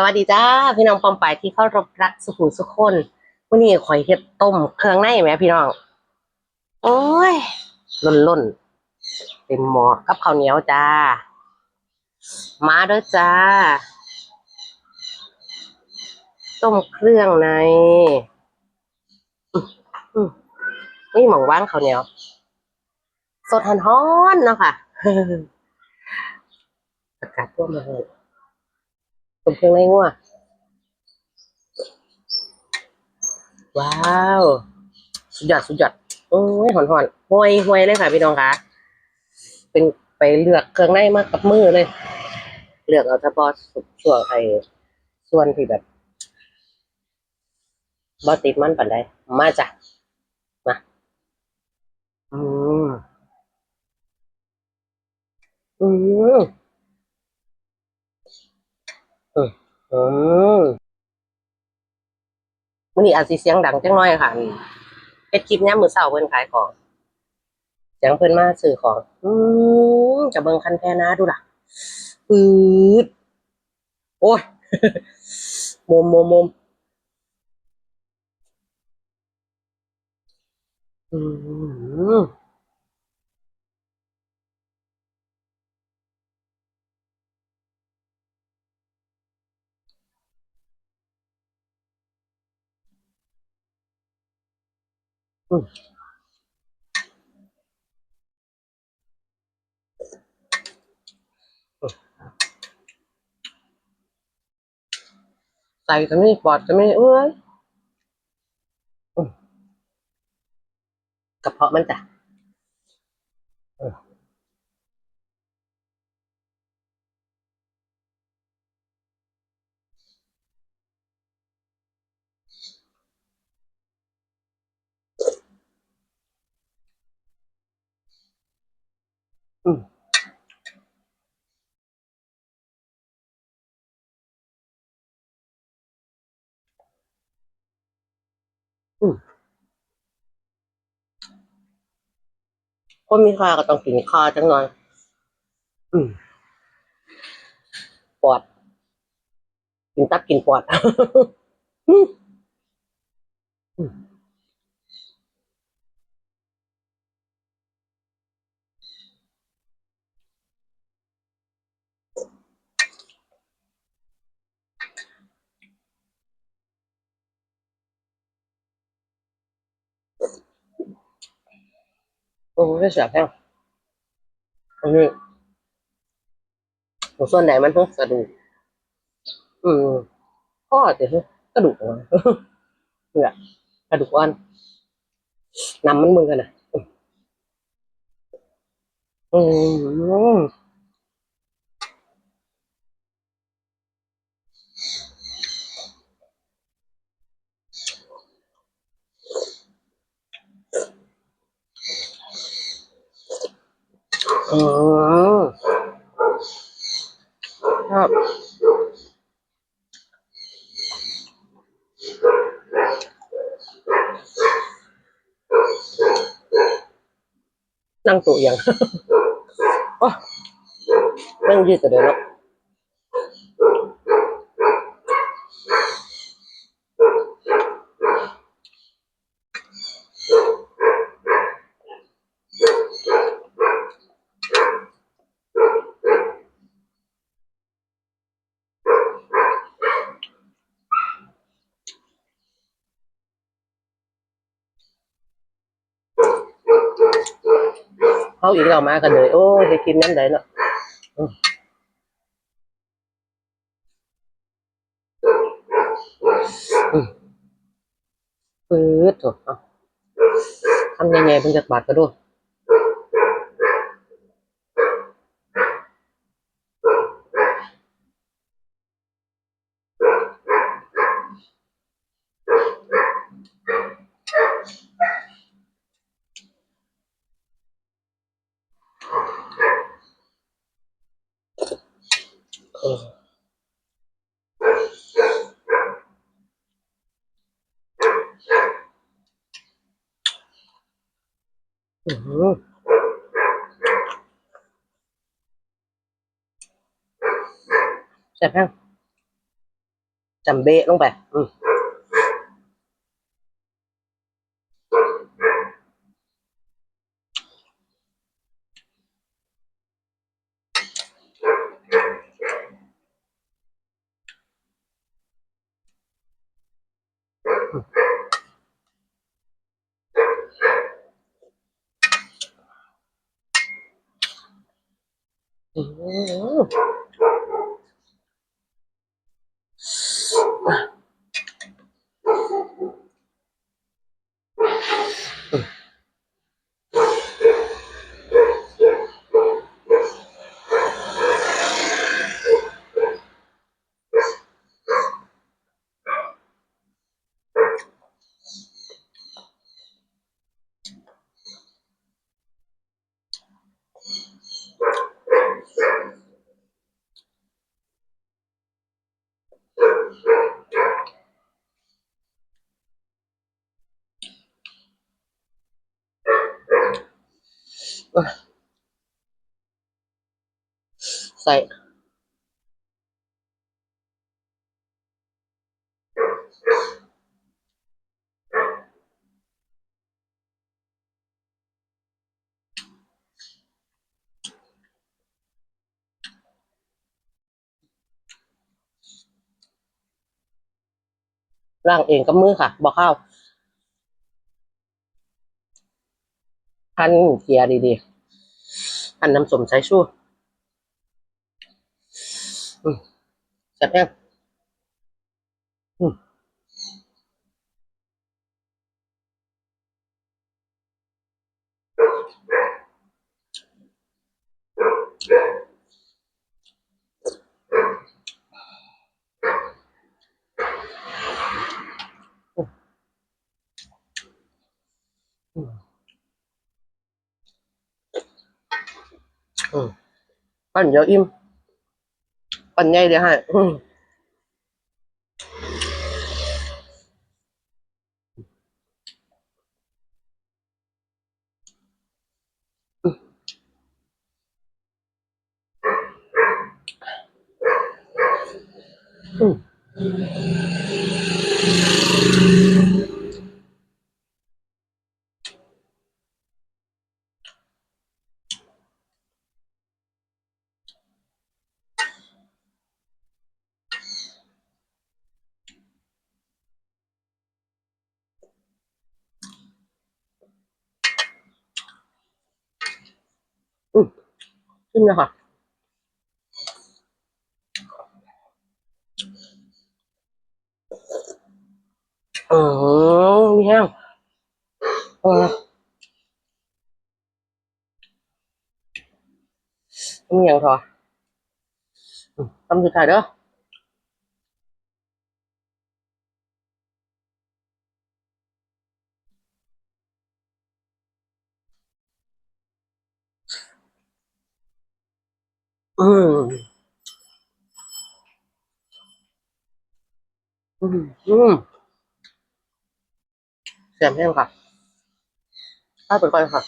สวัสดีจ้าพี่น้องปอมปายที่เข้ารบรักสุขุมสุขคนวันนี้ข่อยเฮ็ดต้มเครื่องในไหมพี่น้อง โอ้ยล่นล่นเต็มหม้อกับข้าวเหนียวจ้า มาด้อจ้า ต้มเครื่องในนี่หมองว่างข้าวเหนียว สดหันฮ้อนๆเนาะค่ะอากาศท่วมมาเลย มเครื่องในงัวว้าว สุดยอดสุดยอดโอ้ยหอนหอนห่วยห่วยเลยค่ะพี่น้องคะเป็นไปเลือกเครื่องในมากกับมือเลย เลือกเอาเฉพาะส่วนไอ้ส่วนที่แบบบอติดมันปันได้มาจ้ะมาอืมอืม อืมวันนี้อาจสิเสียงดังจังน้อยค่ะเป็นคลิปเนี้ยมือเสาเพิ่นขายของเสียงเพิ่นมาซื้อของ อืมจะเบิ่งคันแค่นาดูล่ะปืดโอ้ยมมมมมมอืม ใส่ก็ไม่ปอดก็ไม่เอ้ยกระเพาะมันจ้ะ คนมีค่าก็ต้องกินข้าวจังหน่อย อืมปอด กินตับกินปอดอืม อืมโอ้ยเสียบแห้งอันนี้ส่วนไหนมันต้องกระดูกอืมข้อจะกระดูกอ่อนเนี่ยกระดูกอ่อนนำมันมือกันนะอืม อืมครับนั่งตัวเอียงโอ้นั่งยืดแต่เดียวเนาะ เขาอีกเรามากันเลย โอ้ยจะกินน้ำไหนเนาะอืมอืมปื๊ดถูกเอาทำยังไงเพิ่งจะบาดก็ด้วย ออืมแซ่บแห้ง จำเบะลงไป อืมอืม ใส่ร่างเองกับมือค่ะบอกข้าว พันเกียร์ดีๆพันน้ำสมสายชูอืมแซ่บแห้งอื อืมปั่นเดี๋ยวอิ่ม ปั่นใหญ่เดี๋ยวให้อืมอืม ขึ้นเลยค่ะอืมมีแห้ อืมอืมอืมเสียมอืมอืมแซ่บแห้งค่ะข้าวเปิดก่อนค่ะ